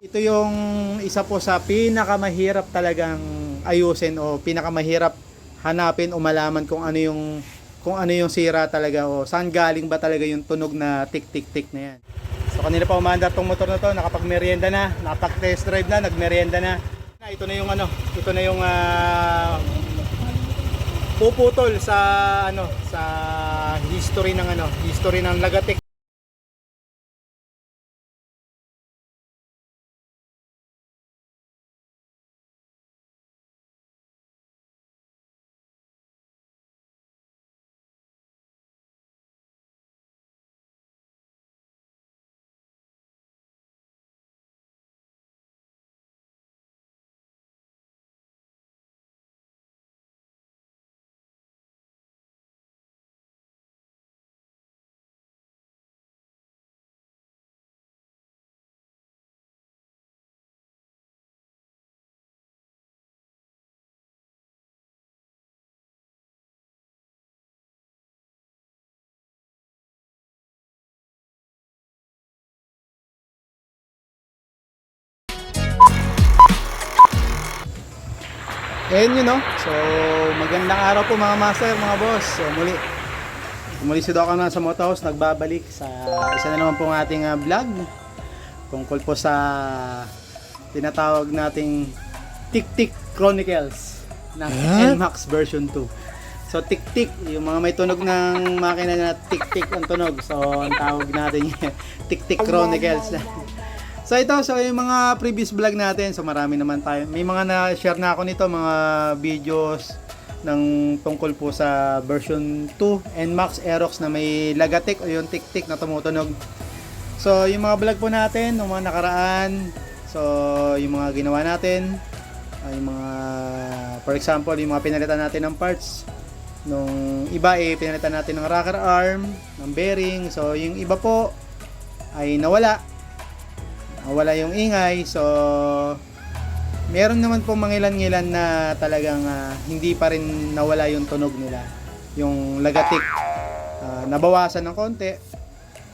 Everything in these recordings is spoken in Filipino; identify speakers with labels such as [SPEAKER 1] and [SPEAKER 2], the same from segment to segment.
[SPEAKER 1] Ito yung isa po sa pinakamahirap talagang ayusin o pinakamahirap hanapin o malaman kung ano yung kung ano yung sira talaga o saan galing ba talaga yung tunog na tik tik tik na yan. So kanina pa umandar tong motor na to, nakapag-merienda na, nakapag-test drive na, nag-merienda na. Ito na yung ano, ito na yung ah, puputol sa ano, sa history ng ano, history ng lagatik Ayan yun, no? So, magandang araw po mga master, mga boss. So, muli. Muli si Doc na sa Motos, nagbabalik sa isa na naman pong ating ah, vlog tungkol po sa tinatawag nating Tik Tik Chronicles ng NMAX version 2. So, Tik Tik, yung mga may tunog ng makina na Tik Tik ang tunog. So, ang tawag natin Tik Tik Chronicles. So ito, so yung mga previous vlog natin, so marami naman tayo. May mga na-share na ako nito, mga videos ng tungkol po sa version 2 NMAX Aerox na may lagatik o yung tik-tik na tumutunog. So yung mga vlog po natin, yung mga nakaraan, so yung mga ginawa natin, ah, yung mga, for example, yung mga pinalitan natin ng parts, nung iba eh, pinalitan natin ng rocker arm, ng bearing, so yung iba po ay nawala, wala yung ingay. So meron naman po mangilan-ngilan na talagang ah, hindi pa rin nawala yung tunog nila. Yung lagatik. Ah, nabawasan ng konti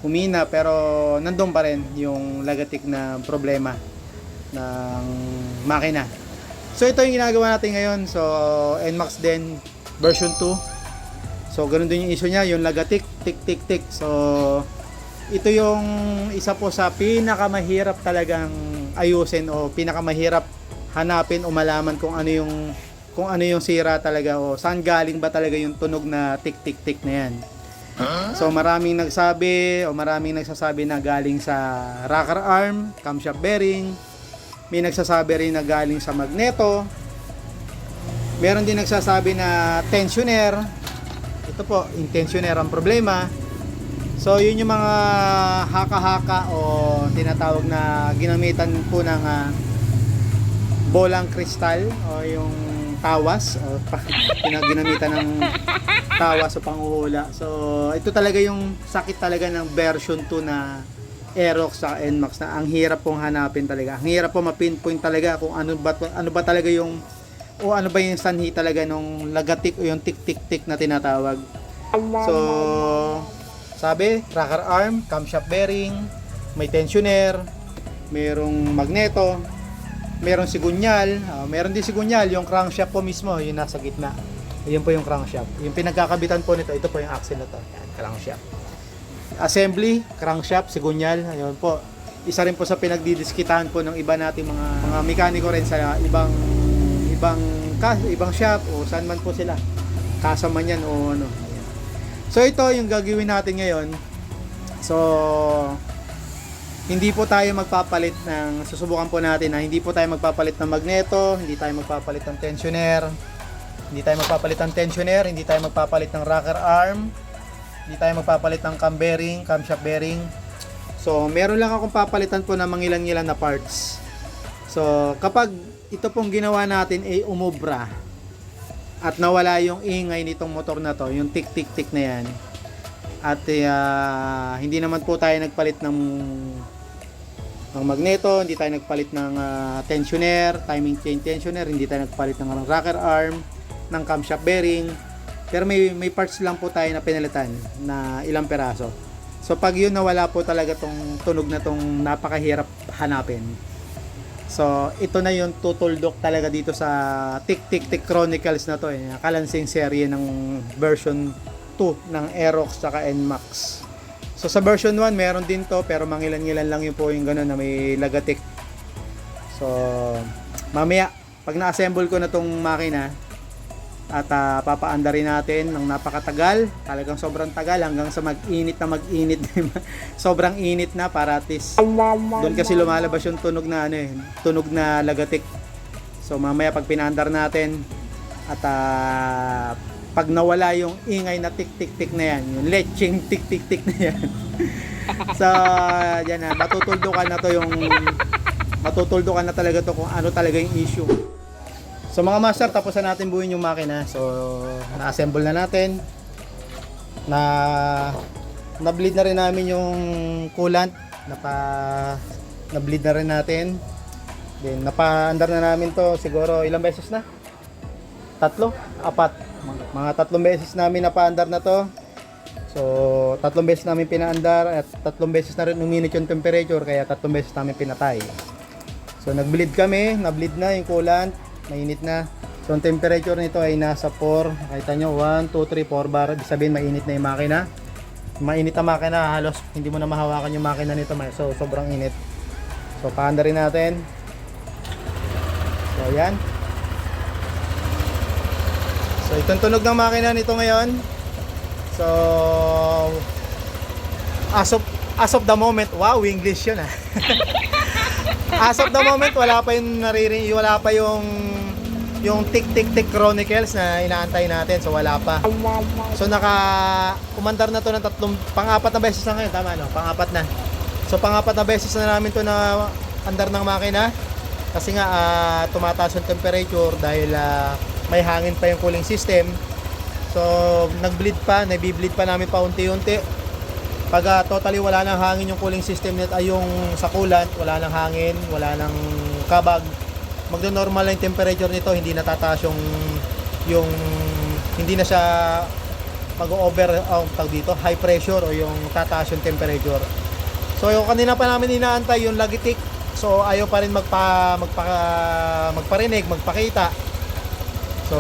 [SPEAKER 1] humina pero nandun pa rin yung lagatik na problema ng makina. So ito yung ginagawa natin ngayon. So NMAX din version 2 so ganun din yung issue niya yung lagatik. Tik tik tik. So ito yung isa po sa pinakamahirap talagang ayusin o pinakamahirap hanapin o malaman kung ano yung kung ano yung sira talaga o saan galing ba talaga yung tunog na tik tik tik na yan. So maraming nagsabi o maraming nagsasabi na galing sa rocker arm, camshaft bearing. May nagsasabi rin na galing sa magneto. Meron din nagsasabi na tensioner. Ito po, yung tensioner ang problema. So yun yung mga haka-haka o tinatawag na ginamitan po ng ah, bolang kristal o yung tawas o ginamitan ng tawas o panghuhula. So ito talaga yung sakit talaga ng version 2 na Aerox sa NMAX na ang hirap pong hanapin talaga. Ang hirap po ma-pinpoint talaga kung ano ba ano ba talaga yung o ano ba yung sanhi talaga nung lagatik o yung tik-tik-tik na tinatawag. So, sabi, rocker arm, camshaft bearing, may tensioner, merong magneto, merong sigunyal, ah, meron din sigunyal, yung crankshaft po mismo, yung nasa gitna. Ayun po yung crankshaft. Yung pinagkakabitan po nito, ito po yung axle na to. Yan, crankshaft. Assembly, crankshaft, sigunyal, ayun po. Isa rin po sa pinagdidiskitahan po ng iba nating mga mga mekaniko rin sa ibang ibang kas, ibang shop o saan man po sila. Kasa man yan o ano. So ito yung gagawin natin ngayon. So hindi po tayo magpapalit ng susubukan po natin na hindi po tayo magpapalit ng magneto, hindi tayo magpapalit ng tensioner, hindi tayo magpapalit ng tensioner, hindi tayo magpapalit ng rocker arm, hindi tayo magpapalit ng cam bearing, camshaft bearing. So meron lang akong papalitan po ng mangilan-ngilan na parts. So kapag ito pong ginawa natin ay umubra at nawala yung ingay nitong motor na to, yung tik tik tik na yan. At ah, hindi naman po tayo nagpalit ng ng magneto, hindi tayo nagpalit ng ah, tensioner, timing chain tensioner, hindi tayo nagpalit ng rocker arm, ng camshaft bearing. Pero may may parts lang po tayo na pinalitan na ilang peraso. So pag yun nawala po talaga tong tunog na tong napakahirap hanapin. So, ito na yung tutuldok talaga dito sa Tick Tick Tick Chronicles na to eh. Kalansing serye ng version 2 ng Aerox tsaka NMAX. So, sa version 1 meron din to pero mangilan-ngilan lang yung po yung ganun na may lagatik. So, mamaya, pag na-assemble ko na tong makina, at ah, papaandarin natin ng napakatagal, talagang sobrang tagal hanggang sa mag-init na mag-init. sobrang init na para at least doon kasi lumalabas yung tunog na ano eh, tunog na lagatik. So mamaya pag pinaandar natin at ah, pag nawala yung ingay na tik tik tik na yan, yung leching tik tik tik na yan. so yan na, matutuldukan na to yung matutuldukan na talaga to kung ano talaga yung issue. So mga master, tapos na natin buuin yung makina. So na-assemble na natin. Na na-bleed na rin namin yung coolant. Napa na-bleed na rin natin. Then napa-andar na namin to siguro ilang beses na? Tatlo? Apat. Mga tatlong beses namin napa-andar na to. So, tatlong beses namin pinaandar at tatlong beses na rin uminit yung temperature kaya tatlong beses namin pinatay. So, nag-bleed kami, na-bleed na yung coolant, mainit na. So, ang temperature nito ay nasa 4, nakita nyo, 1, 2, 3, 4 bar. Ibig sabihin, mainit na yung makina. Mainit ang makina, halos hindi mo na mahawakan yung makina nito. So, sobrang init. So, paanda rin natin. So, ayan. So, itong tunog ng makina nito ngayon. So, as of, as of the moment, wow, English yun ah. as of the moment, wala pa yung naririnig, wala pa yung yung Tick Tick Tick Chronicles na inaantay natin. So, wala pa. So, naka umandar na to ng tatlong, pang-apat na beses na ngayon. Tama, no? Pang-apat na. So, pang-apat na beses na namin to na andar ng makina. Kasi nga, ah, tumataas yung temperature dahil ah, may hangin pa yung cooling system. So, nag-bleed pa, nabi-bleed pa namin pa unti-unti. Pag ah, totally wala nang hangin yung cooling system net ay yung sa coolant, wala nang hangin, wala nang kabag. Magno-normal na yung temperature nito, hindi natataas yung yung hindi na siya mag-over ang tawag dito, high pressure o yung tataas yung temperature. So, yung kanina pa namin inaantay yung lagitik. So, ayaw pa rin magpa magpa magparinig, magpakita. So,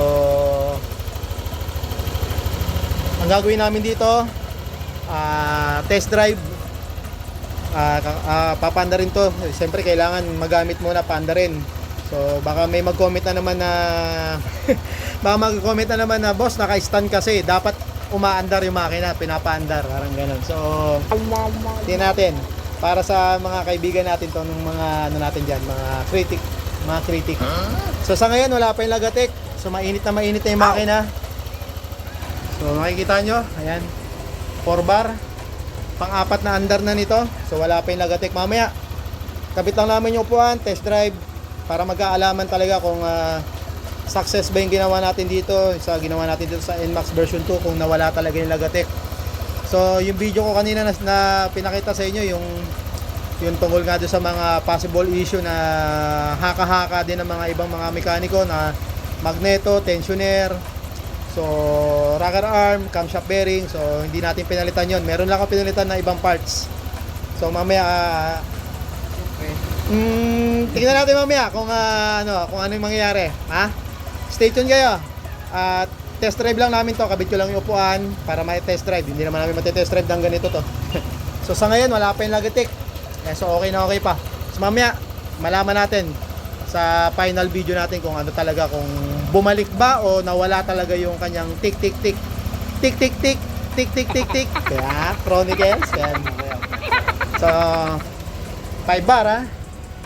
[SPEAKER 1] ang gagawin namin dito, ah, test drive. Ka- ah, papanda rin to. Siyempre, kailangan magamit muna, panda rin. So, baka may mag-comment na naman na baka mag-comment na naman na boss, naka-stand kasi dapat umaandar yung makina, pinapaandar, parang ganun. So, tingnan natin para sa mga kaibigan natin to ng mga ano natin diyan, mga critic, mga critic. So sa ngayon wala pa yung lagatik. So mainit na mainit na yung makina. So makikita nyo, ayan. 4 bar. Pang-apat na andar na nito. So wala pa yung lagatik mamaya. Kabit lang namin yung upuan, test drive para mag-aalaman talaga kung ah, success ba yung ginawa natin dito sa ginawa natin dito sa NMAX version 2 kung nawala talaga yung lagatik. So, yung video ko kanina na, na pinakita sa inyo yung yung tungkol nga doon sa mga possible issue na haka-haka din ng mga ibang mga mekaniko na magneto, tensioner, so rocker arm, camshaft bearing, so hindi natin pinalitan yon. Meron lang ako pinalitan na ibang parts. So mamaya ah, mm, tingnan natin mamaya kung ah, ano, kung ano yung mangyayari, ha? Stay tuned kayo. At test drive lang namin to, kabit ko lang yung upuan para may test drive. Hindi naman namin matitest drive ng ganito to. so sa ngayon, wala pa yung lagitik. Eh, so okay na okay pa. So mamaya, malaman natin sa final video natin kung ano talaga, kung bumalik ba o nawala talaga yung kanyang tik tik tik? Tik tik tik tik tik tik tik. Kaya chronicles yan so 5 bar ha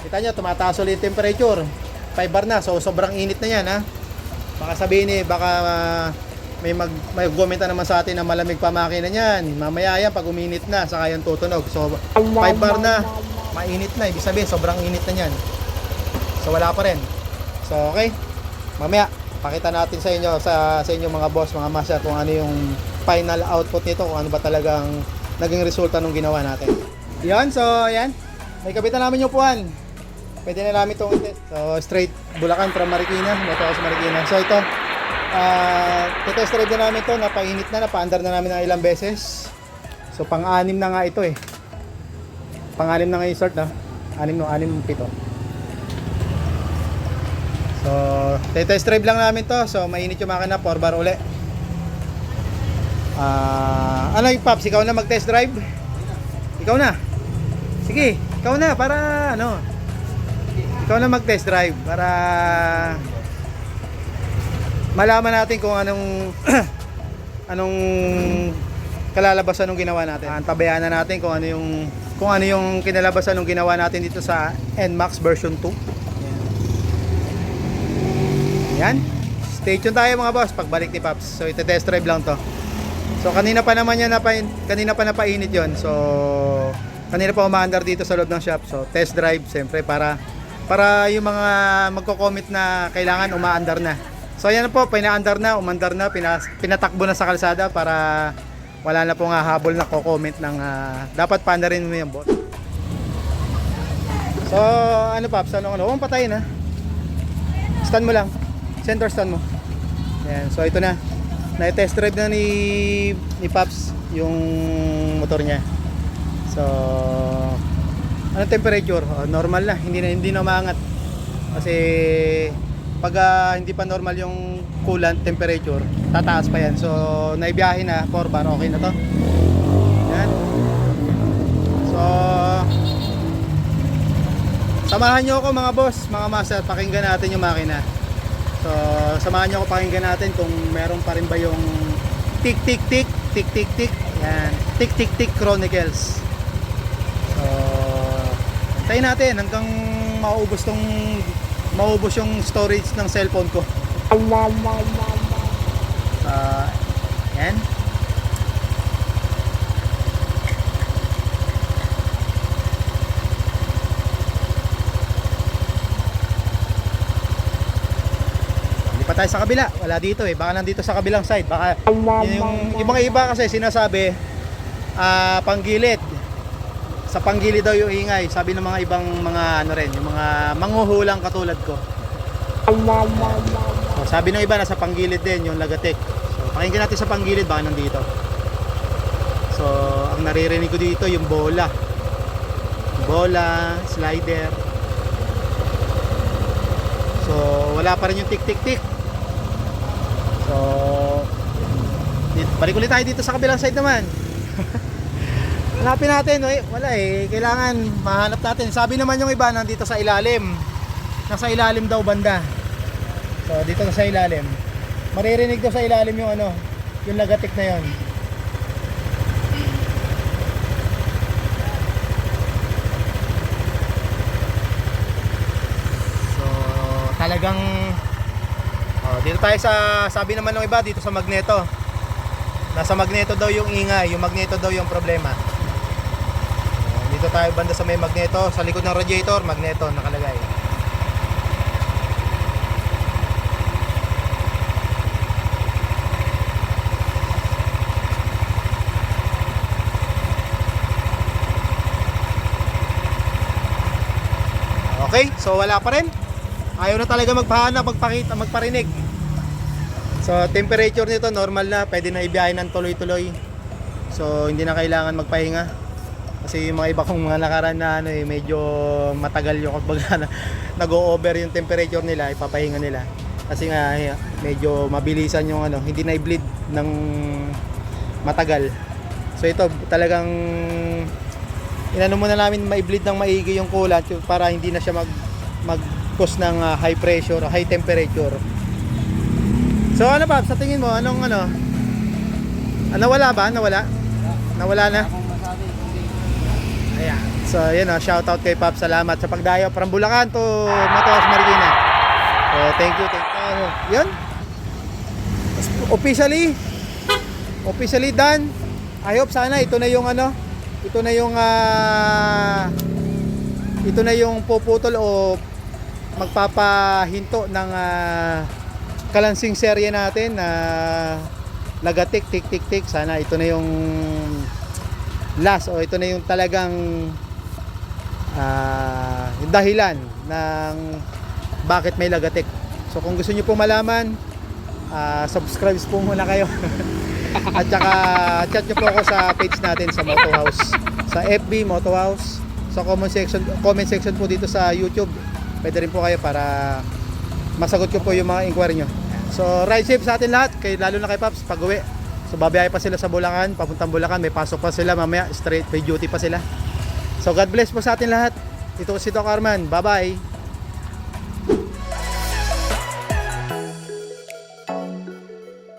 [SPEAKER 1] kita nyo tumataas ulit yung temperature. 5 bar na so sobrang init na yan ha baka sabihin eh baka ah, may mag may na naman sa atin na malamig pa makina niyan. Mamaya yan pag uminit na saka yan tutunog. So 5 bar na. Mainit na ibig sabihin sobrang init na niyan. So wala pa rin. So okay. Mamaya pakita natin sa inyo sa sa inyo mga boss mga master kung ano yung final output nito kung ano ba talagang naging resulta nung ginawa natin. Yan so yan may kapitan namin yung upuan pwede na namin itong so straight Bulacan from Marikina. Dito ako sa Marikina. So ito uh, test drive na namin to napainit na napaandar na namin ng ilang beses. So pang-anim na nga ito eh. Pang-anim na nga yung start na anim no anim pito So, test drive lang namin to. So, mainit yung makina, 4 bar uli. Ah, ano yung Pops, ikaw na mag-test drive? Ikaw na. Sige, ikaw na para ano. Ikaw na mag-test drive para malaman natin kung anong anong kalalabasan ng ginawa natin. Antabayan na natin kung ano yung kung ano yung kinalabasan ng ginawa natin dito sa NMAX version 2. Yan. Stay tuned tayo mga boss pagbalik ni Paps. So ite test drive lang to. So kanina pa naman yan napain, kanina pa napainit 'yon. So kanina pa umaandar dito sa loob ng shop. So test drive siyempre para para yung mga magko-comment na kailangan umaandar na. So ayan po, pinaandar na, umandar na, pinas, pinatakbo na sa kalsada para wala na pong habol na ko-comment ng ah, dapat paandarin mo yung bot. So ano Paps, ano ano, huwag patayin ha. Stand mo lang. Center stand mo. Ayan, so ito na. Na-test drive na ni ni Paps yung motor niya. So ano temperature? Oh, normal na, hindi na hindi na umaangat. Kasi pag ah, hindi pa normal yung coolant temperature, tataas pa yan. So naibiyahe na 4 bar, okay na to. Yan. So Samahan nyo ako mga boss, mga master, pakinggan natin yung makina. So, samahan nyo ako pakinggan natin kung meron pa rin ba yung tick tick tick, tick tick tick, yan, tick tick tick chronicles. So, antayin natin hanggang maubos tong maubos yung storage ng cellphone ko. So, yan. Tayo sa kabila. Wala dito eh. Baka nandito sa kabilang side. Baka yung, mga iba kasi sinasabi ah panggilid. Sa panggilid daw yung ingay. Sabi ng mga ibang mga ano rin, yung mga manghuhulang katulad ko. So, sabi ng iba nasa panggilid din yung lagatik. So pakinggan natin sa panggilid baka nandito. So ang naririnig ko dito yung bola. Bola, slider. So wala pa rin yung tik tik tik. So dito, balik ulit tayo dito sa kabilang side naman. Hanapin natin, eh, wala eh. Kailangan mahanap natin. Sabi naman yung iba nandito sa ilalim. Nasa ilalim daw banda. So dito na sa ilalim. Maririnig daw sa ilalim yung ano, yung lagatik na yon. So talagang dito tayo sa sabi naman ng iba dito sa magneto. Nasa magneto daw yung ingay, yung magneto daw yung problema. Oh, dito tayo banda sa may magneto, sa likod ng radiator, magneto nakalagay. Okay, so wala pa rin. Ayaw na talaga magpahanap, magpakita, magparinig. So temperature nito normal na, pwede na ibiyahin ng tuloy-tuloy. So hindi na kailangan magpahinga. Kasi yung mga iba kong mga nakaraan na ano eh, medyo matagal yung kapag nag-o-over yung temperature nila, ipapahinga nila. Kasi nga eh, medyo mabilisan yung ano, hindi na i-bleed ng matagal. So ito talagang inano muna namin ma-bleed ng maigi yung coolant para hindi na siya mag mag cause ng ah, high pressure, high temperature. So ano pa sa tingin mo anong ano? Ah, nawala ba? Nawala? Nawala na? Ayan. So yun oh, shout out kay Pop. Salamat sa pagdayo from Bulacan to Mataos Marikina. So thank you, thank you. Yun. Officially officially done. I hope sana ito na yung ano, ito na yung ah, ito na yung puputol o magpapahinto ng ah, kalansing serye natin na nagatik tik tik tik. Sana ito na yung last o ito na yung talagang ah, yung dahilan ng bakit may lagatik. So kung gusto niyo po malaman ah, subscribe po muna kayo. At saka chat nyo po ako sa page natin sa Moto House. Sa FB Moto House. Sa comment section comment section po dito sa YouTube. Pwede rin po kayo para masagot ko po yung mga inquiry nyo. So, ride safe sa atin lahat, kay, lalo na kay Paps, pag uwi. So, babiyahe pa sila sa Bulacan, papuntang Bulacan, may pasok pa sila mamaya, straight pay duty pa sila. So, God bless po sa atin lahat. Ito si Doc Arman. Bye-bye.